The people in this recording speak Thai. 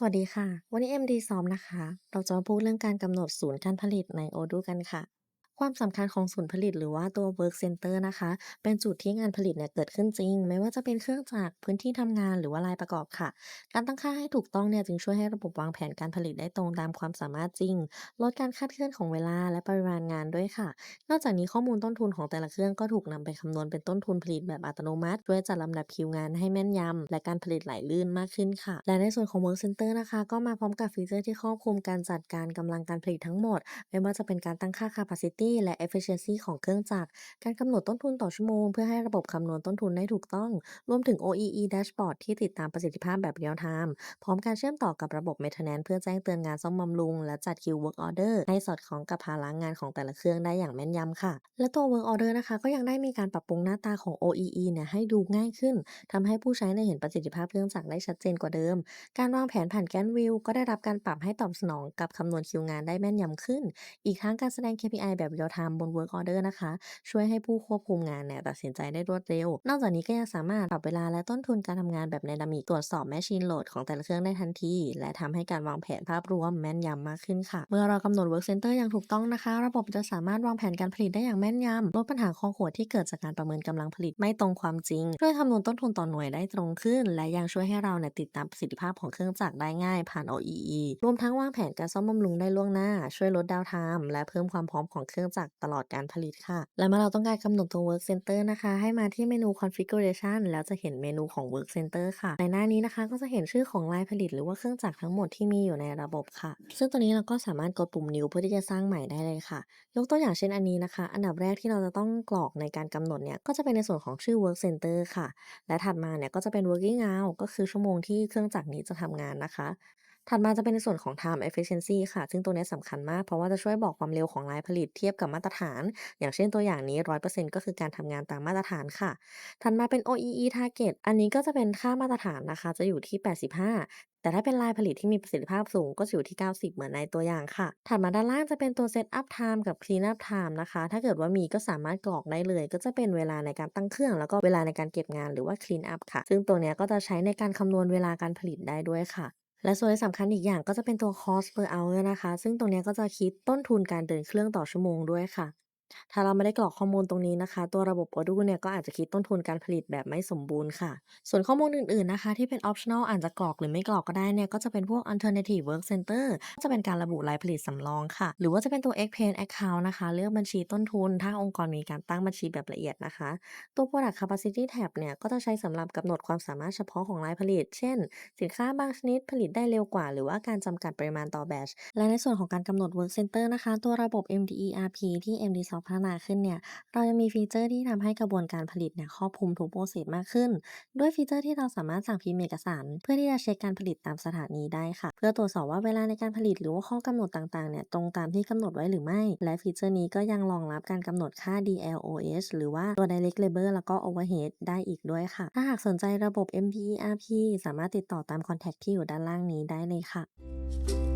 สวัสดีค่ะ วันนี้ MD ซ้อมนะคะ เราจะมาพูดเรื่องการกำหนดศูนย์การผลิตในโอดูกันค่ะ ความสำคัญของศูนย์ผลิตหรือว่าตัว Work Center นะคะ เป็นจุดที่งานผลิตเนี่ยเกิดขึ้นจริง ไม่ว่าจะเป็นเครื่องจักรพื้นที่ทำงานหรือว่าลายประกอบค่ะ การตั้งค่าให้ถูกต้องเนี่ยจึงช่วยให้ระบบวางแผนการผลิตได้ตรงตามความสามารถจริง ลดการคาดเคลื่อนของเวลาและปริมาณงานด้วยค่ะ นอกจากนี้ข้อมูลต้นทุนของแต่ละเครื่องก็ถูกนำไปคำนวณเป็นต้นทุนผลิตแบบอัตโนมัติช่วยจัดลำดับคิวงานให้แม่นยำและการผลิตไหลลื่นมากขึ้นค่ะ และในส่วนของ Work Center นะคะ ก็มาพร้อมกับฟีเจอร์ที่ครอบคลุมการจัดการกำลังการผลิตทั้งหมด ไม่ว่าจะเป็นการตั้งค่า capacity และ efficiency ของเครื่องจักร การกำหนดต้นทุนต่อชั่วโมง เพื่อให้ระบบคำนวณต้นทุนได้ถูกต้อง รวมถึง OEE Dashboard ที่ติดตามประสิทธิภาพแบบ Real Time พร้อมการเชื่อมต่อกับระบบ Maintenance เพื่อแจ้งเตือนงานซ่อมบำรุง และจัดคิว Work Order ให้สอดคล้องกับภาระงานของแต่ละเครื่องได้อย่างแม่นยำค่ะ และตัว Work Order นะคะ ก็ยังได้มีการปรับปรุงหน้าตาของ OEE เนี่ยให้ดูง่ายขึ้นทำให้ผู้ใช้เนี่ยเห็นประสิทธิภาพเครื่องจักรได้ชัดเจนกว่าเดิม การวางแผนผ่าน Gantt View ก็ได้รับการปรับให้ตอบสนองกับคำนวณคิวงานได้แม่นยำขึ้น อีกทั้งการแสดง KPI แบบ Real Time บน Work Order นะคะ ช่วยให้ผู้ควบคุมงานเนี่ยตัดสินใจได้รวดเร็ว นอกจากนี้ก็ยังสามารถปรับเวลาและต้นทุนการทำงานแบบ Dynamic ตรวจสอบ Machine Load ของแต่ละเครื่องได้ทันที และทำให้การวางแผนภาพรวมแม่นยำมากขึ้นค่ะ เมื่อเรากำหนด Work Center อย่างถูกต้องนะคะ ระบบจะสามารถวางแผนการผลิตได้อย่างแม่นยำลดปัญหาคอขวดที่เกิดจากการประเมินกำลังผลิตไม่ตรงความจริงช่วยคำนวณต้นทุนต่อหน่วยได้ตรงขึ้น และยังช่วยให้เราเนี่ยติดตามประสิทธิภาพของเครื่องจักรได้ง่ายผ่าน OEE รวมทั้งวางแผนการซ่อมบำรุงได้ล่วงหน้า ช่วยลดดาวน์ไทม์และเพิ่มความพร้อมของเครื่องจักตลอดการผลิตค่ะ และเมื่อเราต้องการกำหนดตัว Work Center นะคะ ให้มาที่เมนู Configuration แล้วจะเห็นเมนูของ Work Center ค่ะ ในหน้านี้นะคะก็จะเห็นชื่อของลายผลิต หรือว่าเครื่องจักรทั้งหมดที่มีอยู่ในระบบค่ะ ซึ่งตัวนี้เราก็สามารถกดปุ่ม New เพื่อที่จะสร้างใหม่ได้เลยค่ะ ยกตัวอย่างเช่นอันนี้นะคะ อันดับแรกที่เราจะต้องกรอกในการกำหนดเนี่ยก็จะเป็นในส่วนของชื่อ Work Center ค่ะ และถัดมาเนี่ยก็จะเป็น Working Hour ก็คือชั่วโมงที่เครื่องจักรนี้จะทำงานนะคะ ถัดมาจะเป็นในส่วนของ Time Efficiency ค่ะ ซึ่งตัวนี้สำคัญมาก เพราะว่าจะช่วยบอกความเร็วของลายผลิตเทียบกับมาตรฐาน อย่างเช่นตัวอย่างนี้ 100%ก็คือการทำงานตามมาตรฐานค่ะ ถัดมาเป็น OEE Target อันนี้ก็จะเป็นค่ามาตรฐานนะคะ จะอยู่ที่ 85แต่ถ้าเป็นลายผลิตที่มีประสิทธิภาพสูงก็จะอยู่ที่ 90 เหมือนในตัวอย่างค่ะ ถัดมาด้านล่างจะเป็นตัว Setup Time กับ Cleanup Time นะคะ ถ้าเกิดว่ามีก็สามารถกรอกได้เลย ก็จะเป็นเวลาในการตั้งเครื่อง แล้วก็เวลาในการเก็บงานหรือว่า Clean up ค่ะ ซึ่งตัวนี้ก็จะใช้ในการคำนวณเวลาการผลิตได้ด้วยค่ะ และส่วนที่สำคัญอีกอย่างก็จะเป็นตัว Cost per hour นะคะ ซึ่งตรงนี้ก็จะคิดต้นทุนการเดินเครื่องต่อชั่วโมงด้วยค่ะ ถ้าเราไม่ได้กรอกข้อมูลตรงนี้นะคะ ตัวระบบ Odoo เนี่ยก็อาจจะคิดต้นทุนการผลิตแบบไม่สมบูรณ์ค่ะ ส่วนข้อมูลอื่นๆนะคะ ที่เป็น Optional อาจจะกรอกหรือไม่กรอกก็ได้เนี่ยก็จะเป็นพวก Alternative Work Center ก็จะเป็นการระบุรายผลิตสำรองค่ะ หรือว่าจะเป็นตัว Explain Account นะคะ เลือกบัญชีต้นทุน ถ้าองค์กรมีการตั้งบัญชีแบบละเอียดนะคะ ตัว Product Capacity Tab เนี่ยก็จะใช้สำหรับกำหนดความสามารถเฉพาะของรายผลิต เช่น สินค้าบางชนิดผลิตได้เร็วกว่า หรือว่าการจำกัดปริมาณต่อแบชและในส่วนของการกำหนด Work Center นะคะ ตัวระบบ MDERP ที่ MD MDsoft พัฒนาขึ้นเนี่ย เรายังมีฟีเจอร์ที่ทำให้กระบวนการผลิตเนี่ยครอบคลุมทุกโปรเซสมากขึ้น ด้วยฟีเจอร์ที่เราสามารถสั่งพิมพ์เอกสาร เพื่อที่จะเช็คการผลิตตามสถานีได้ค่ะ เพื่อตรวจสอบว่าเวลาในการผลิตหรือว่าข้อกำหนดต่างๆเนี่ยตรงตามที่กำหนดไว้หรือไม่ และฟีเจอร์นี้ก็ยังรองรับการกำหนดค่า DLOH หรือว่าตัว Direct Labor แล้วก็ Overhead ได้อีกด้วยค่ะ ถ้าหากสนใจระบบ MDERP สามารถติดต่อตามคอนแทคที่อยู่ด้านล่างนี้ได้เลยค่ะ